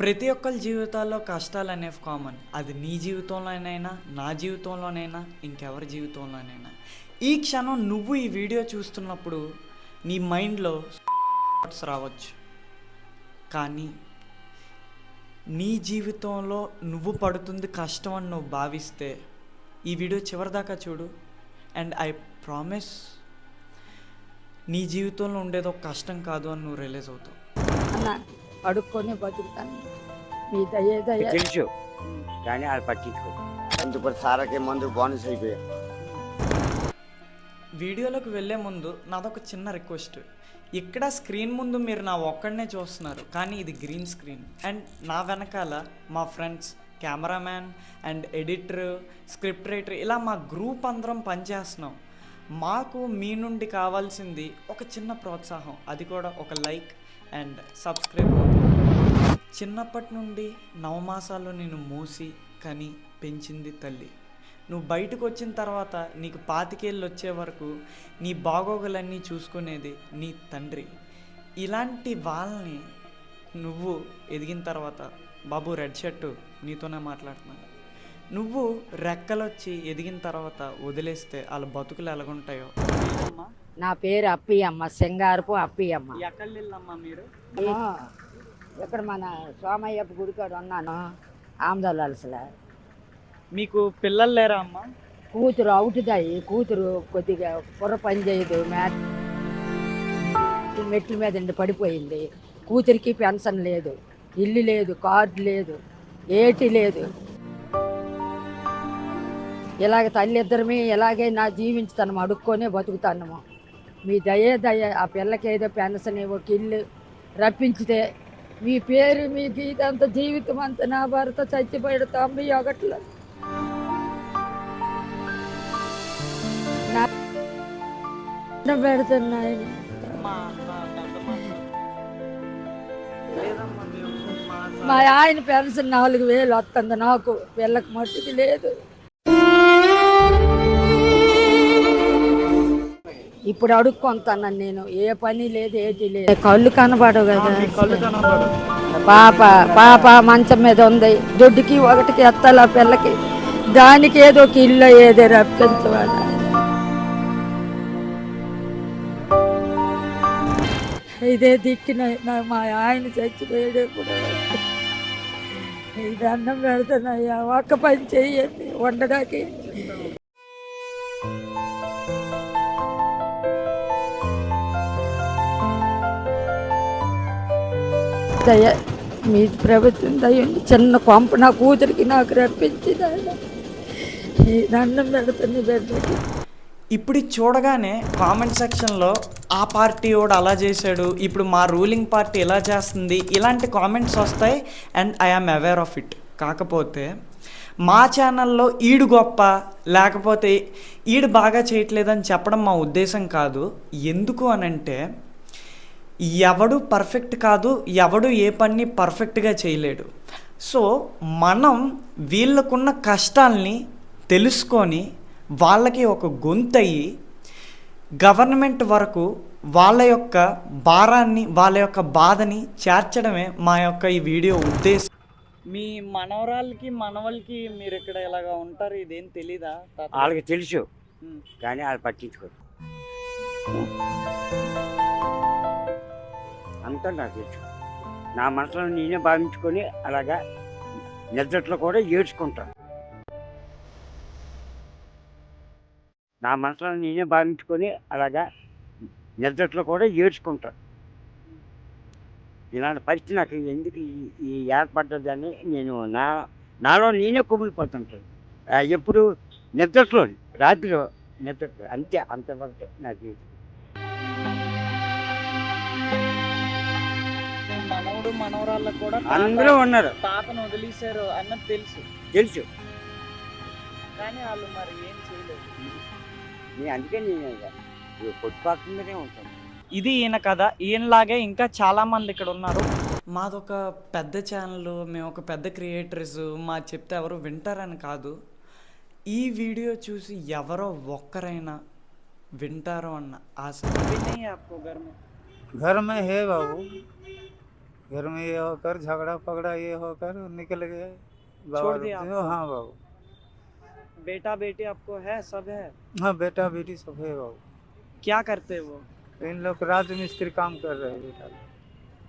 ప్రతి ఒక్కరి జీవితాల్లో కష్టాలు అనేవి కామన్ అది నీ జీవితంలోనైనా నా జీవితంలోనైనా ఇంకెవరి జీవితంలోనైనా. ఈ క్షణం నువ్వు ఈ వీడియో చూస్తున్నప్పుడు నీ మైండ్లో థాట్స్ రావచ్చు. కానీ నీ జీవితంలో నువ్వు పడుతుంది కష్టం అని నువ్వు భావిస్తే ఈ వీడియో చివరిదాకా చూడు. అండ్ ఐ ప్రామిస్ నీ జీవితంలో ఉండేది ఒక కష్టం కాదు అని నువ్వు రియలైజ్ అవుతావు. అడుక్కొని బతుకుతాను. మీ దయ దయ. తెలుసు కానీ వాళ్ళు పట్టించుకో. అందుకు సారకే మందు బోనస్ అయిపోయా. వీడియోలోకి వెళ్ళే ముందు నాదొక చిన్న రిక్వెస్ట్ ఇక్కడ స్క్రీన్ ముందు మీరు నా ఒక్కడనే చూస్తున్నారు కానీ ఇది గ్రీన్ స్క్రీన్ అండ్ నా వెనకాల మా friends cameraman and editor script writer ఇలా మా గ్రూప్ అందరం పనిచేస్తున్నాం. మాకు మీ నుండి కావాల్సింది ఒక చిన్న ప్రోత్సాహం అది కూడా ఒక లైక్ అండ్ సబ్స్క్రైబ్ చిన్నప్పటి నుండి నవమాసాలు నేను మోసి కని పెంచింది తల్లి. నువ్వు బయటకు వచ్చిన తర్వాత నీకు పాతికేళ్ళు వచ్చే వరకు నీ బాగోగులన్నీ చూసుకునేది నీ తండ్రి. ఇలాంటి వాళ్ళని నువ్వు ఎదిగిన తర్వాత బాబు రెడ్ షర్టు నీతోనే మాట్లాడుతున్నాను నువ్వు రెక్కలొచ్చి ఎదిగిన తర్వాత వదిలేస్తే వాళ్ళ బతుకులు ఎలాగుంటాయో? నా పేరు అప్పి అమ్మ సింగారపు అప్పి అమ్మ ఎక్కడమ్మా మీరు ఇక్కడ మన సోమయ్యప్ప గుడికాడ ఉన్నాను ఆమదలసల మీకు పిల్లలు లేరా అమ్మా? కూతురు అవుటుదాయి కూతురు కొద్దిగా బుర్ర పని చేయదు మ్యాట్ మెట్ల మీద పడిపోయింది. కూతురికి పెన్షన్ లేదు ఇల్లు లేదు కార్డు లేదు ఏటి లేదు. ఇలాగ తల్లి ఇద్దరమే ఇలాగే నా జీవించుతాను అడుక్కొనే బతుకుతాను మీ దయే దయ ఆ పిల్లకి ఏదో పెన్షన్ ఒక ఇల్లు రప్పించితే మీ పేరు మీ గీతంత జీవితం అంతా నా భర్త చచ్చిపోయాడు మీ ఒకట్లో పెడుతున్నాయి. మా మా ఆయన పెన్షన్ నాలుగు వేలు వస్తుంది నాకు పిల్లకి మట్టుకు లేదు. ఇప్పుడు అడుక్కొంతాను నేను. ఏ పని లేదు ఏటి లేదు. కళ్ళు కనబడవు కదా. పాప పాప మంచం మీద ఉంది. దొడ్డుకి ఒకటికి ఎత్తాలి ఆ పిల్లకి. దానికి ఏదో ఒక ఇల్లు ఏదో రప్పించవాలి ఇదే దిక్కిన మా ఆయన చచ్చిపోయాడు ఇప్పుడు ఈ దండం పెడుతున్నాయ్యా ఒక్క పని చెయ్యండి. వండడానికి. దయ మీ ప్రభుత్వం దయండి చిన్న కొంప నా కూతురికి నాకు రప్పించి ఆయన ఈ దండం పెడుతుంది బిడ్డకి ఇప్పుడు చూడగానే కామెంట్ సెక్షన్లో ఆ పార్టీ వాడు అలా చేశాడు ఇప్పుడు మా రూలింగ్ పార్టీ ఇలా చేస్తుంది ఇలాంటి కామెంట్స్ వస్తాయి and I am aware of it. కాకపోతే మా ఛానల్లో ఈడు గొప్ప లేకపోతే ఈడు బాగా చేయట్లేదని చెప్పడం మా ఉద్దేశం కాదు. ఎందుకు అనంటే ఎవడు పర్ఫెక్ట్ కాదు ఎవడు ఏ పని పర్ఫెక్ట్గా చేయలేడు. సో మనం వీళ్ళకున్న కష్టాల్ని తెలుసుకొని వాళ్ళకి ఒక గొంతయి గవర్నమెంట్ వరకు వాళ్ళ యొక్క భారాన్ని వాళ్ళ యొక్క బాధని చేర్చడమే మా యొక్క ఈ వీడియో ఉద్దేశం. మీ మనవరాలకి మనవలకి మీరు ఇక్కడ ఇలాగా ఉంటారు? ఇదేం తెలీదా వాళ్ళకి తెలుసు. కానీ వాళ్ళు పట్టించుకో అంతా నాకు తెలుసు. నా మనసులో నేనే భావించుకొని అలాగా నిద్రట్లో కూడా ఏడ్చుకుంటాను. నా మనసులో నేనే భావించుకొని అలాగా నిద్రట్లో కూడా ఏడ్చుకుంటాను. ఇలాంటి పరిస్థితి నాకు ఎందుకు ఈ- ఏర్పడ్డదని నేను నా నాలో నేనే కుమిలిపోతుంటాను. ఎప్పుడు నిద్రలో రాత్రిలో నిద్ర అంతే అంతవరకు నా జీవితం మనవడు మనవరాళ్ళకు కూడా అందరూ ఉన్నారు తాతను వదిలేశారు అన్నది తెలుసు తెలుసు కానీ వాళ్ళు మరి ఏం చేయలేదు నేను అందుకే నేను ఫుట్పాత్ మీదే ఉంటాను ఇది ఈయన కథ ఈయనలాగే ఇంకా చాలా మంది ఇక్కడ ఉన్నారు మాదొక పెద్ద ఛానల్ మేము ఒక పెద్ద క్రియేటర్స్ మా చెప్తే ఎవరు వింటారని కాదు ఈ వీడియో చూసి ఎవరో ఒక్కరైనా వింటారో అన్న ఆశ వినయ్ ఆప్కో घर में घर में है बाबू घर में ये होकर झगड़ा पगड़ा ये होकर निकल गए। छोड़ दिया हाँ बाबू। बेटा बेटी आपको है? सब है? हाँ बेटा बेटी सब है बाबू। क्या करते वो? इन लोग राज मिस्त्री काम कर रहे हैं बेटा।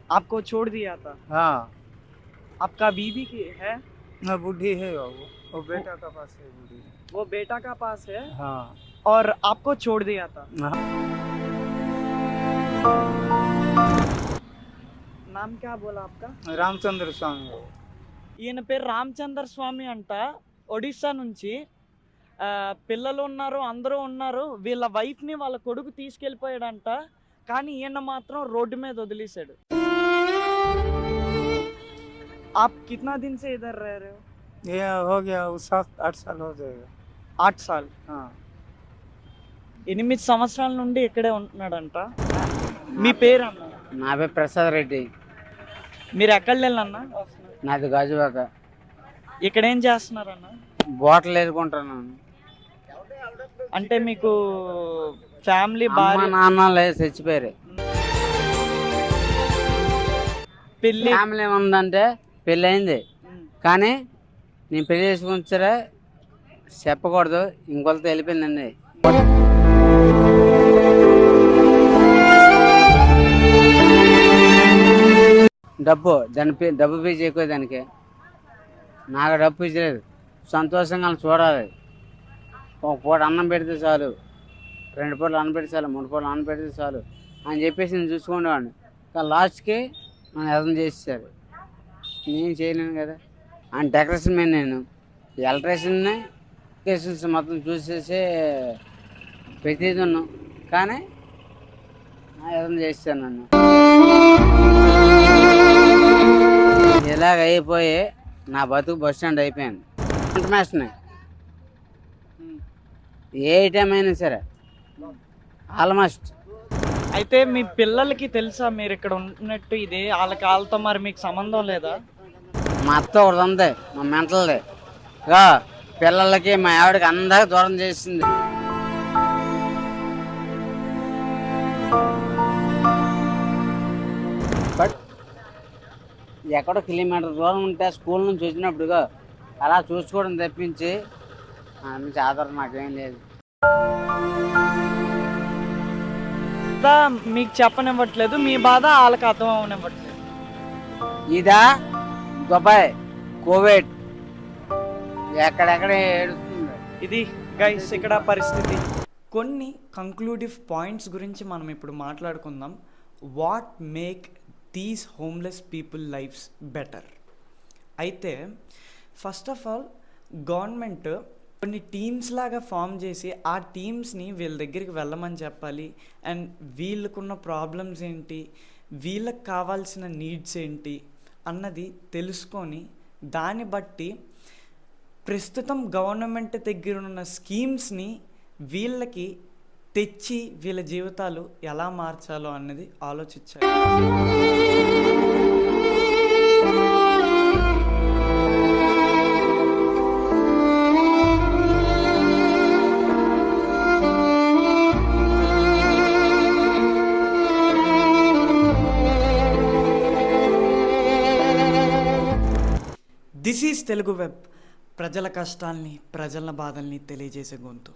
आपको छोड़ दिया था? हाँ। आपका बीबी की है? हाँ बूढ़ी है बाबू। वो बेटा का पास है बूढ़ी वो बेटा का पास है? हाँ। और आपको छोड़ दिया था? हाँ। नाम क्या बोला आपका రామచంద్ర స్వామి బాబు ఈయన పేరు రామచంద్ర స్వామి అంట ఒడిస్సా నుంచి ఆ, పిల్లలు ఉన్నారు అందరూ ఉన్నారు వీళ్ళ వైఫ్ని వాళ్ళ కొడుకు తీసుకెళ్ళిపోయాడంట కానీ ఈయన మాత్రం రోడ్డు మీద వదిలేశాడు आप कितना दिन से इधर रह रहे हो ये हो गया वो सात आठ साल हो जाएगा ఆట్ సాల్ हाँ ఎనిమిది సంవత్సరాల నుండి ఇక్కడే ఉంటున్నాడంట మీ పేరు అన్న నా పేరు ప్రసాద్ రెడ్డి మీరు ఎక్కడ వెళ్ళన్నా నాది గాజువాక. ఇక్కడ ఏం చేస్తున్నారన్న? బోటలు వేసుకుంటున్నాను అంటే మీకు ఫ్యామిలీ భార్య నాన్న లేదు చచ్చిపోయారు. పెళ్ళి ఫ్యామిలీ ఏముందంటే పెళ్ళి అయింది కానీ నేను పెళ్ళి చేసుకుని సరే చెప్పకూడదు ఇంకొకరితో వెళ్ళిపోయిందండి. డబ్బు దాని పే డబ్బు పీచి ఎక్కువ దానికి. నాకు డబ్బు ఇచ్చలేదు. సంతోషంగా చూడాలి. ఒక పూట అన్నం పెడితే చాలు. రెండు పూటలు అన్నం పెడితే చాలు మూడు పూటలు అన్నం పెడితే చాలు అని చెప్పేసి నేను చూసుకునేవాడిని. కానీ లాస్ట్కి నన్ను అర్థం చేసేసారు నేను చేయలేను కదా. ఆయన డెకరేషన్ మీద నేను ఎలక్ట్రీషియన్ని డెకరేషన్స్ మొత్తం చూసేసే ప్రతిదీ ఉన్నాం. కానీ అర్థం చేస్తాను నన్ను. ఇలాగ అయిపోయి నా బతుకు బస్ స్టాండ్ అయిపోయాను ఇంటర్నేషనల్ ఏ ఐటమ్ అయినా సరే. ఆల్మోస్ట్. అయితే మీ పిల్లలకి తెలుసా మీరు ఇక్కడ ఉన్నట్టు ఇది వాళ్ళకి వాళ్ళతో మరి మీకు సంబంధం లేదా? మా అత్త ఒకటి ఉంది మా మెంటల్ది. పిల్లలకి మా ఆవిడకి అందరికి దూరం చేసింది. ఎక్కడో కిలోమీటర్ దూరం ఉంటే స్కూల్ నుంచి వచ్చినప్పుడుగా అలా చూసుకోవడం తప్పించి నుంచి ఆధారం నాకేం లేదు. మీకు చెప్పనివ్వట్లేదు. మీ బాధ వాళ్ళకి అర్థం అవనివ్వట్లేదు ఇదా దుబాయ్ కోవిడ్. ఎక్కడెక్కడ ఇది గైస్ ఇక్కడ పరిస్థితి. కొన్ని కంక్లూడివ్ పాయింట్స్ గురించి మనం ఇప్పుడు మాట్లాడుకుందాం. What make these homeless people lifes better అయితే ఫస్ట్ ఆఫ్ ఆల్ గవర్నమెంట్ కొన్ని టీమ్స్ లాగా ఫామ్ చేసి ఆ టీమ్స్ని వీళ్ళ దగ్గరికి వెళ్ళమని చెప్పాలి. అండ్ వీళ్ళకున్న ప్రాబ్లమ్స్ ఏంటి? వీళ్ళకి కావాల్సిన నీడ్స్ ఏంటి? అన్నది తెలుసుకొని దాన్ని బట్టి ప్రస్తుతం గవర్నమెంట్ దగ్గర ఉన్న స్కీమ్స్ని వీళ్ళకి తెచ్చి వీళ్ళ జీవితాలు ఎలా మార్చాలో అన్నది ఆలోచించాలి. దిస్ ఈజ్ తెలుగు వెబ్ ప్రజల కష్టాల్ని ప్రజల బాధల్ని తెలియజేసే గొంతు.